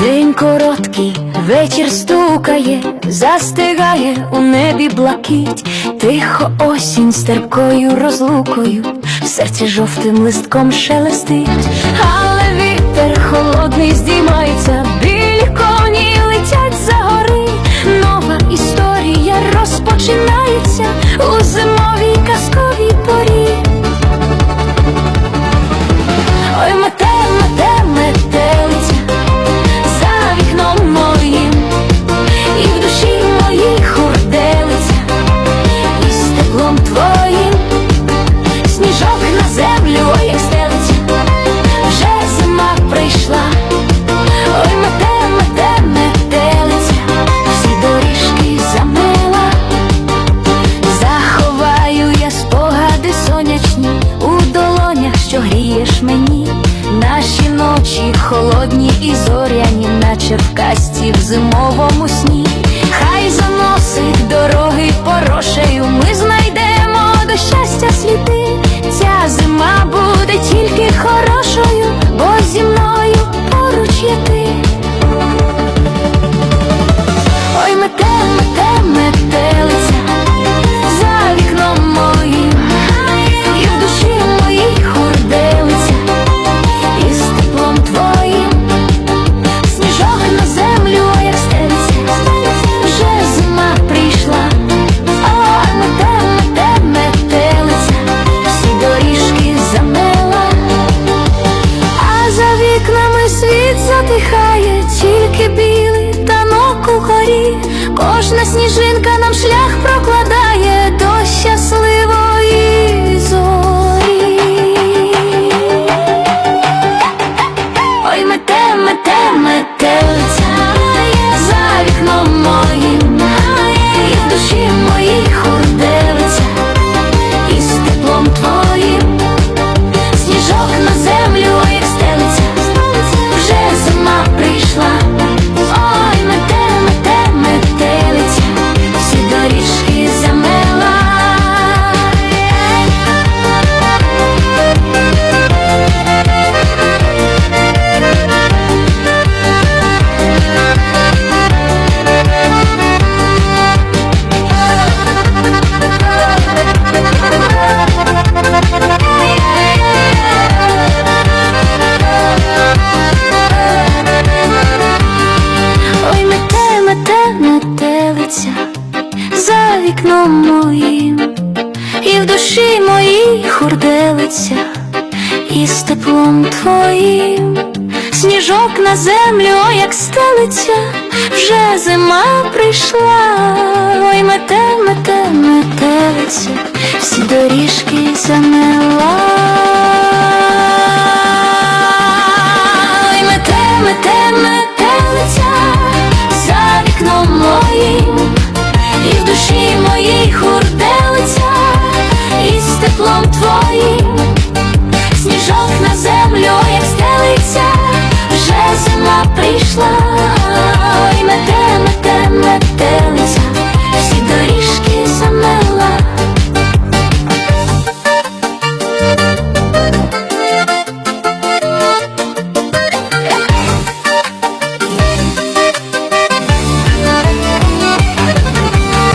День короткий, вечір стукає, застигає у небі блакить, тихо осінь з терпкою розлукою, в серці жовтим листком шелестить, але вітер холодний здіймається, білі коні летять за гори, нова історія розпочинається у зиму. наші ночі холодні і зоряні, наче в касті в зимовому сні. Хай за кожна сніжина. курделиця із теплом твоїм, сніжок на землю, о, як стелиться, вже зима прийшла, ой мете, мете, метелиця, всі доріжки за мене.